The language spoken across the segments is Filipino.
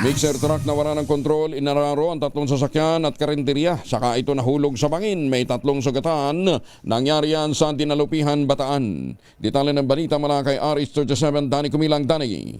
Mixer truck na wala ng kontrol, inararo ang tatlong sasakyan at karinderya. Saka ito nahulog sa bangin. May tatlong sugatan. Nangyari yan sa Dinalupihan, Bataan. Detalye ng balita mula kay RH37, Dani Kumilang, Dani.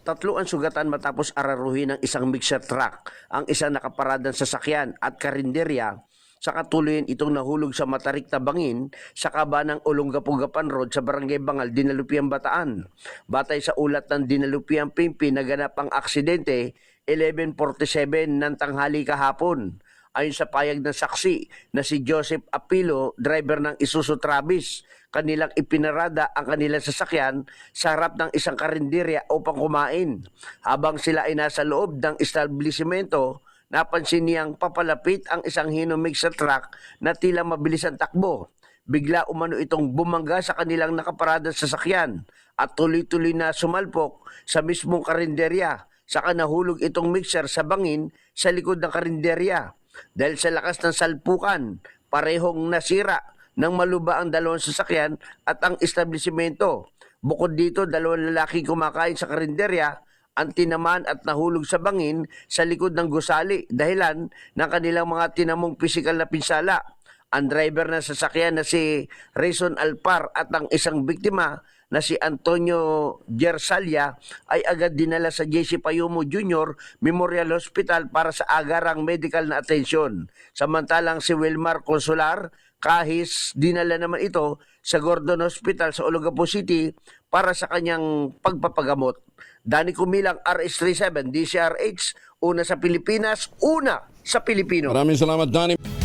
Tatlo ang sugatan matapos araruhin ng isang mixer truck, ang isang nakaparadang sasakyan at karinderya sa katuloyan itong nahulog sa Matarik na Bangin sa kaba ng Olongapugapan Road sa Barangay Bangal, Dinalupiang Bataan. Batay sa ulat ng Dinalupiang Pimpi naganap ang aksidente 11.47 ng tanghali kahapon. Ayon sa payag ng saksi na si Joseph Apilo, driver ng Isuzu Travis, kanilang ipinarada ang kanilang sasakyan sa harap ng isang karinderya upang kumain. Habang sila ay nasa loob ng establishmento, napansin niyang papalapit ang isang Hino mixer truck na tila mabilis ang takbo. Bigla umano itong bumangga sa kanilang nakaparadang sasakyan at tuloy-tuloy na sumalpok sa mismong karinderya. Saka nahulog itong mixer sa bangin sa likod ng karinderya. Dahil sa lakas ng salpukan, parehong nasira ng maluba ang dalawang sasakyan at ang establishmento. Bukod dito, dalawang lalaki kumakain sa karinderya ang tinaman at nahulog sa bangin sa likod ng gusali dahilan ng kanilang mga tinamong pisikal na pinsala. Ang driver ng sasakyan na si Rayson Alpar at ang isang biktima na si Antonio Gersalia ay agad dinala sa JC Payumo Jr. Memorial Hospital para sa agarang medical na atensyon. Samantalang si Wilmar Consular kahis dinala naman ito sa Gordon Hospital sa Olongapo City para sa kanyang pagpapagamot. Dani Kumilang RS37 DCRH, una sa Pilipinas, una sa Pilipino. Maraming salamat, Dani.